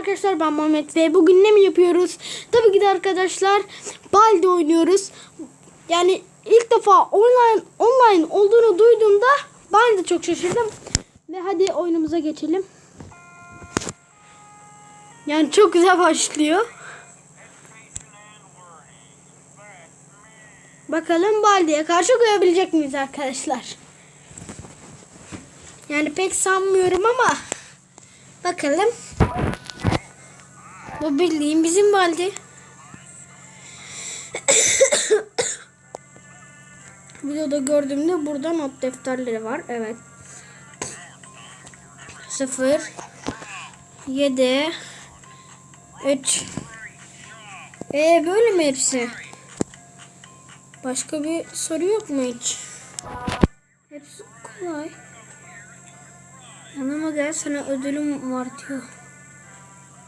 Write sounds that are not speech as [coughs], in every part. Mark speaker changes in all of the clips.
Speaker 1: Arkadaşlar ben Mehmet ve bugün ne mi yapıyoruz? Tabii ki de arkadaşlar Baldi oynuyoruz. Yani ilk defa online online olduğunu duyduğumda ben de çok şaşırdım. Ve hadi oyunumuza geçelim. Yani çok güzel başlıyor. Bakalım Baldi'ye karşı koyabilecek miyiz arkadaşlar? Yani pek sanmıyorum ama bakalım. Bu bildiğin bizim Baldi. [coughs] Videoda gördüğümde burada not defterleri var. Evet. 0 7 3 E böyle mi hepsi? Başka bir soru yok mu hiç? Hepsi kolay. Yanıma gel sana ödülüm var diyor.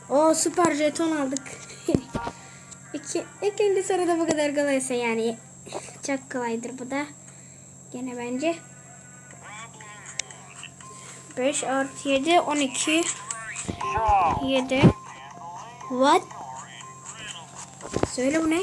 Speaker 1: O süper jeton aldık. [laughs] İki, ikinci soruda bu kadar kolaysa yani çok kolaydır bu da. Gene bence. 5 artı 7 12 7 What? Söyle bu ne?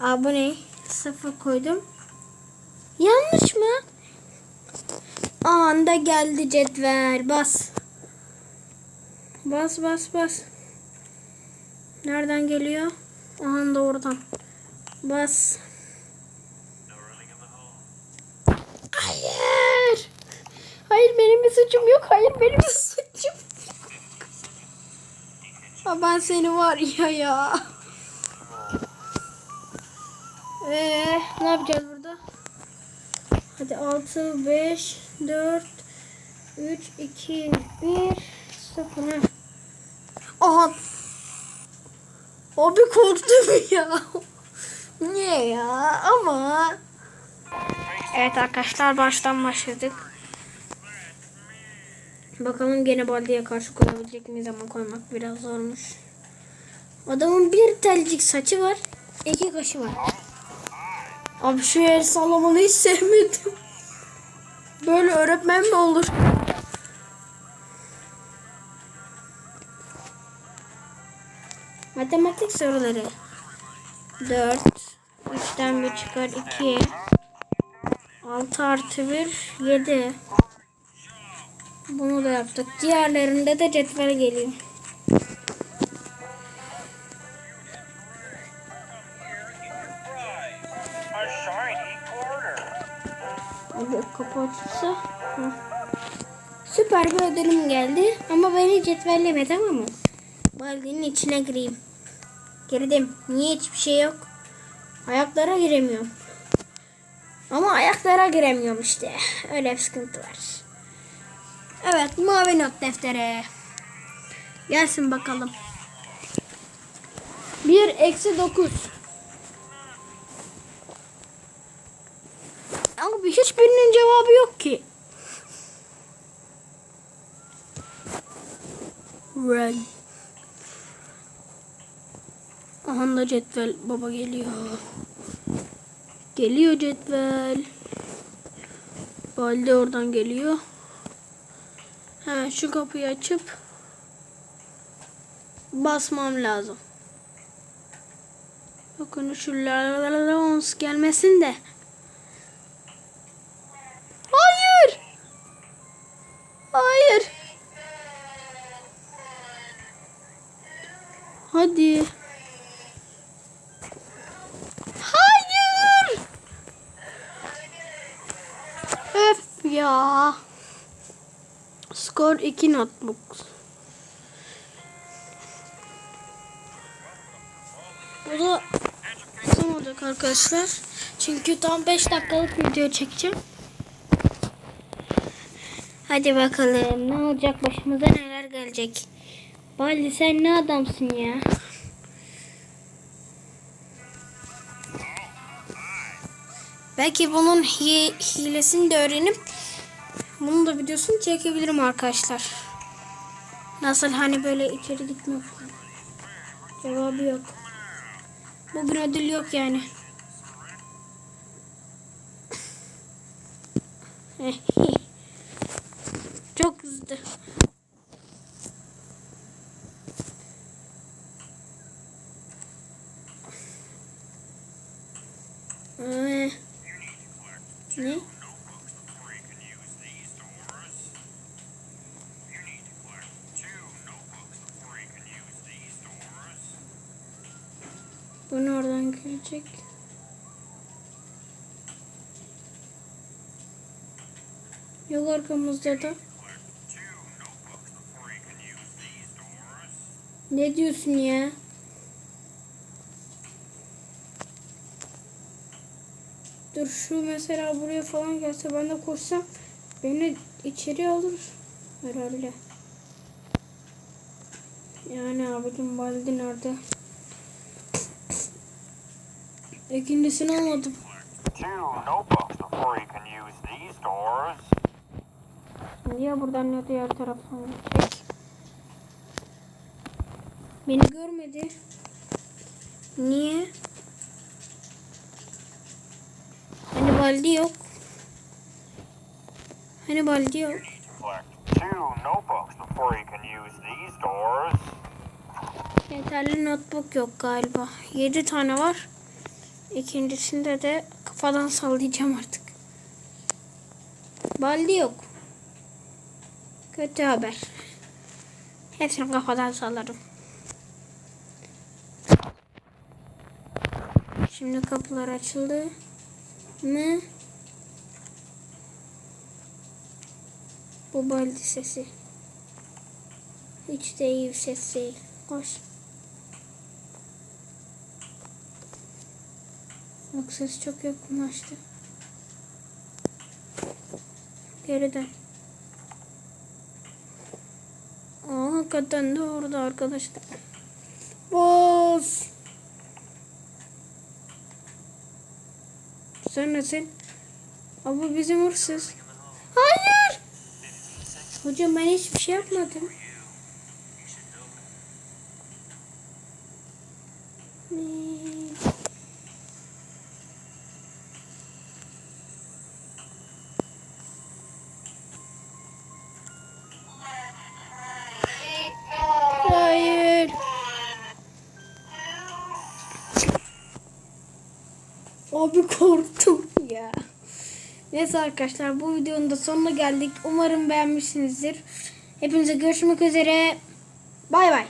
Speaker 1: Aa bu ne? Sıfır koydum. Yanlış mı? Anda geldi cetvel. Bas. Bas bas bas. Nereden geliyor? Aha da oradan. Bas. Hayır. Hayır benim bir suçum yok. Hayır benim bir suçum. Ben seni var ya ya. Ee, ne yapacağız burada? Hadi 6, 5, 4, 3, 2, 1, 0. Aha. Abi korktum [laughs] ya. Niye ya? Ama. Evet arkadaşlar baştan başladık. Bakalım gene baldiye karşı koyabilecek miyiz ama koymak biraz zormuş. Adamın bir telecik saçı var. iki kaşı var. Abi şu el sallamanı hiç sevmedim. Böyle öğretmen mi olur? Matematik soruları. 4. 3'ten 1 çıkar 2. 6 artı 1 7. Bunu da yaptık. Diğerlerinde de cetvel geliyor. Abi kapı. Süper bir ödülüm geldi. Ama beni cetvelleme tamam mı? Baldi'nin içine gireyim. Girdim. Niye hiçbir şey yok? Ayaklara giremiyorum. Ama ayaklara giremiyorum işte. Öyle bir sıkıntı var. Evet mavi not defteri. Gelsin bakalım. 1 eksi 9. Abi hiçbirinin cevabı yok ki. Red. Aha da cetvel baba geliyor. Geliyor cetvel. Balde oradan geliyor. Hemen şu kapıyı açıp basmam lazım. Bakın şu lalalaons gelmesin de. Hadi. Hayır. Öf ya. Skor 2 notebook. Bu da son olacak arkadaşlar. Çünkü tam 5 dakikalık video çekeceğim. Hadi bakalım ne olacak başımıza neler gelecek. Baldi sen ne adamsın ya. Belki bunun hi hilesini de öğrenip bunun da videosunu çekebilirim arkadaşlar. Nasıl hani böyle içeri gitmiyor falan. Cevabı yok. Bugün ödül yok yani. Çok [laughs]
Speaker 2: two notebooks before you can use these doors.
Speaker 1: Ne diyorsun ya? Dur şu mesela buraya falan gelse ben de koşsam beni içeri alır herhalde. Yani abicim Baldi nerede? İkincisini almadım. Niye buradan ne diğer taraftan gidecek? Beni görmedi. Niye? Hani baldi yok. Hani baldi yok. Yeterli notebook yok galiba. 7 tane var. İkincisinde de kafadan sallayacağım artık. Baldi yok. Kötü haber. Hepsini kafadan sallarım. Şimdi kapılar açıldı mı? Bu baldi sesi. Hiç de iyi bir ses değil. Koş. Bak ses çok yakınlaştı. Geriden. Aa, hakikaten de orada arkadaşlar. Boz. Sen nesin? Abi bizim hırsız. Hayır. Hocam ben hiçbir şey yapmadım. Ne? Abi korktum ya. Neyse arkadaşlar bu videonun da sonuna geldik. Umarım beğenmişsinizdir. Hepinize görüşmek üzere. Bay bay.